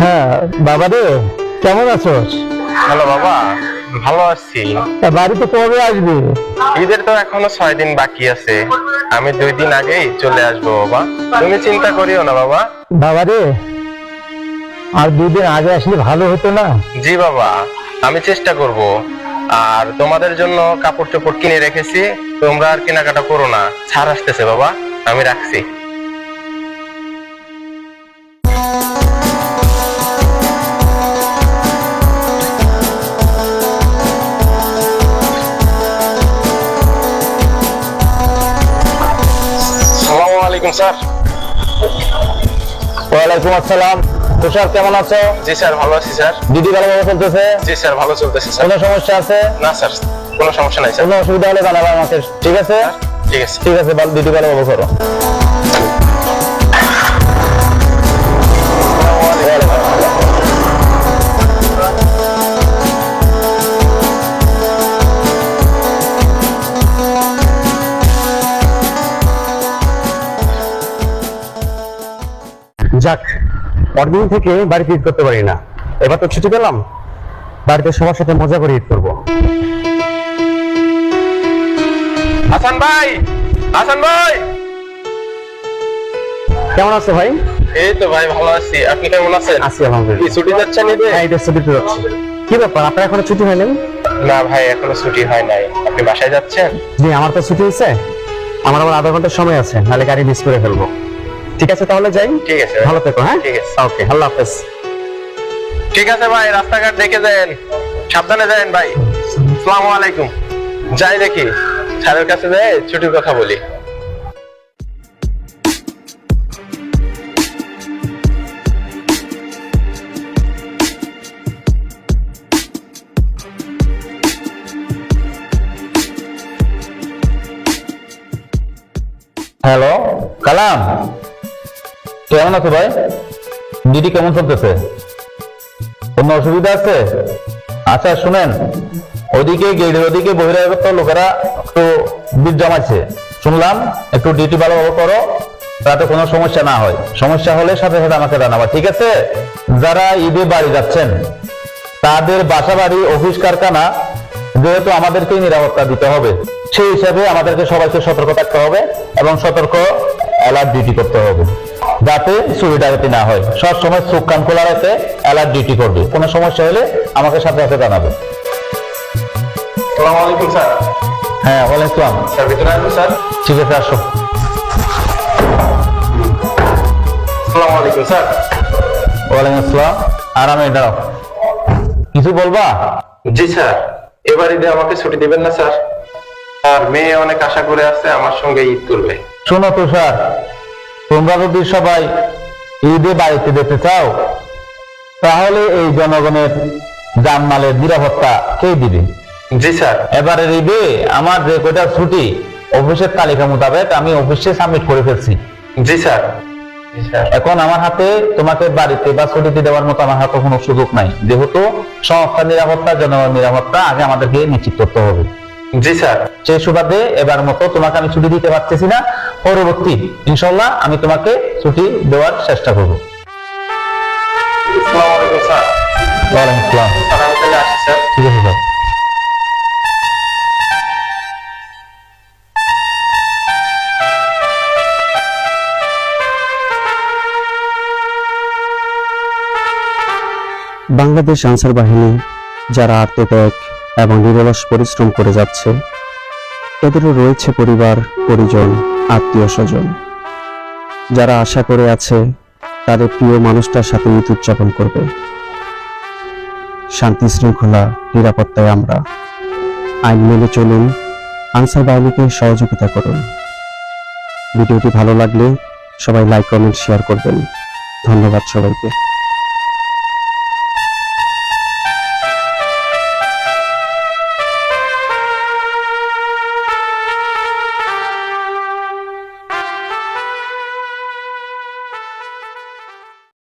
হ্যাঁ বাবা রে কেমন আছো হ্যালো বাবা ভালো আছি। তা বাড়িতে কবে আসবে? ঈদের তো এখনও ছয় দিন বাকি আছে। আমি দুই দিন আগেই চলে আসব বাবা। তুমি চিন্তা করিও না বাবা। বাবা রে আর দুদিন আগে আসলে ভালো হতো না? জি বাবা আমি চেষ্টা করব। আর তোমাদের জন্য কাপড় চোপড় কিনে রেখেছি তোমরা আর কেনাকাটা করো না। ছাড় আসতেছে বাবা আমি রাখছি। আলাইকুম স্যার। ওয়ালাইকুম আসসালাম। তুষার কেমন আছো? জি স্যার ভালো আছি স্যার। দিদি ভালোভাবে চলতেছে? জি স্যার ভালো চলতেছে স্যার। কোনো সমস্যা আছে? না স্যার কোনো সমস্যা নাই স্যার। কোনো অসুবিধা হলে জানাবে আমাকে। ঠিক আছে? ঠিক আছে। ঠিক আছে ভালো দিদি ভালোভাবে করো। যাক পরদিন থেকে বাড়িতে ঈদ করতে পারি না। এবার তো ছুটি পেলাম। বাড়িতে সবার সাথে মজা করে ঈদ করব। হাসান ভাই হাসান ভাই। কেমন আছো ভাই? এই তো ভাই ভালো আছি। আপনি কেমন আছেন? আছি কি আলহামদুলিল্লাহ ছুটি যাচ্ছেন ঈদে? হ্যাঁ এটা ছুটিতে যাচ্ছি। কি ব্যাপার আপনার এখনও ছুটি হয়নি? না ভাই এখনও ছুটি হয় নাই। আপনি বাসায় যাচ্ছেন? জি আমার তো ছুটি হয়েছে। আমার আবার আধা ঘণ্টার সময় আছে নাহলে গাড়ি মিস করে ফেলব। ঠিক আছে তাহলে যাই। ঠিক আছে। ভালো থেকো হ্যাঁ? ঠিক আছে। ওকে আল্লাহ হাফেজ। ঠিক আছে ভাই রাস্তাঘাট দেখে যান। সাবধানে যান ভাই। আসসালামু আলাইকুম। যাই দেখি স্যারের কাছে যাই ছুটির কথা বলি। হ্যালো কালাম? কেমন আছো ভাই? দিদি কেমন চলতেছে? কোনো অসুবিধা আছে? আচ্ছা শুনেন, ওদিকে, গেটের ওদিকে বহিরাগত লোকেরা একটু ভিড় জমাচ্ছে শুনলাম, একটু ডিউটি ভালোভাবে করো, তাতে কোনো সমস্যা না হয়। সমস্যা হলে সাথে সাথে আমাকে জানাবা, ঠিক আছে? যারা ঈদে বাড়ি যাচ্ছেন, তাদের বাসা বাড়ি অফিস, কারখানা, যেহেতু আমাদেরকেই নিরাপত্তা দিতে হবে, সেই হিসাবে আমাদেরকে সবাইকে সতর্ক থাকতে হবে এবং সতর্ক অ্যালার্ট ডিউটি করতে হবে। যাতে চুরি ডাকাতি না হয়। সব সময় চোখ কান খোলা রাখতে অ্যালার্ট ডিউটি করবে। কোনো সমস্যা হলে আমাকে সাথে সাথে জানাবে হ্যাঁ ওয়ালাইকুম। স্যার ভিতরে আসব স্যার। ঠিক আছে আসো। আলাইকুম স্যার। ওয়ালাইকুম আসসালাম। আরামে দাঁড়াও। কিছু বলবা? জি স্যার। এবার ঈদে আমাকে ছুটি দিবেন না স্যার। আর মেয়ে অনেক আশা করে আছে আমার সঙ্গে ঈদ করবে। শোনো তুষার তোমরা যদি সবাই ঈদে বাড়িতে যেতে চাও তাহলে এই জনগণের জানমালের নিরাপত্তা কে দিবে? জি স্যার। এবারের ঈদে আমার যে কয়টা ছুটি অফিসের তালিকা মোতাবেক আমি অফিসে সাবমিট করে ফেলছি। জি স্যার। জি স্যার। এখন আমার হাতে তোমাকে বাড়িতে বা ছুটিতে দেওয়ার মতো আমার হাতে কোনো সুযোগ নাই। যেহেতু সংস্থার নিরাপত্তা জনগণের নিরাপত্তা আগে আমাদেরকে নিশ্চিত করতে হবে। জি স্যার। সেই সুবাদে এবার মতো তোমাকে আমি ছুটি দিতে পারতেছি না। পরবর্তী ইনশাল্লাহ আমি তোমাকে ছুটি দেওয়ার চেষ্টা করব। ঠিক আছে স্যার। বাংলাদেশ আনসার বাহিনী যারা আত্মত্যাগ নিরলস পরিশ্রম করে যাচ্ছে। এদেরও রয়েছে পরিবার, পরিজন, আত্মীয় স্বজন। যারা আশা করে আছে, তাদের প্রিয় মানুষটার সাথে ঈদ উদযাপন করবে। শান্তি শৃঙ্খলা, নিরাপত্তায় আমরা। আইন মেনে চলুন, আনসার বাহিনীকে সহযোগিতা করুন। ভিডিওটি ভালো লাগলে সবাই লাইক, কমেন্ট, শেয়ার করবেন। ধন্যবাদ সবাইকে।